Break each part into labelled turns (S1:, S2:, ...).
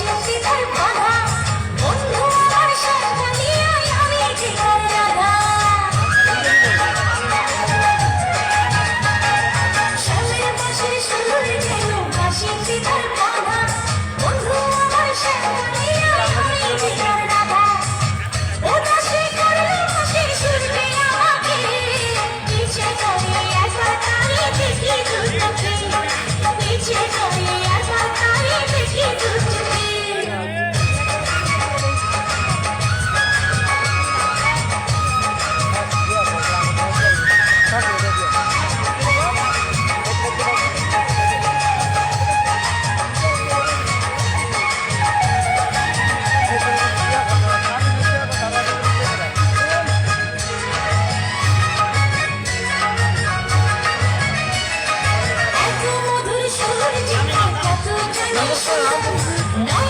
S1: 是用心。নমস্কার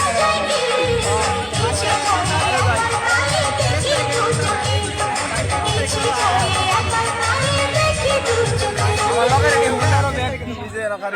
S2: রাখার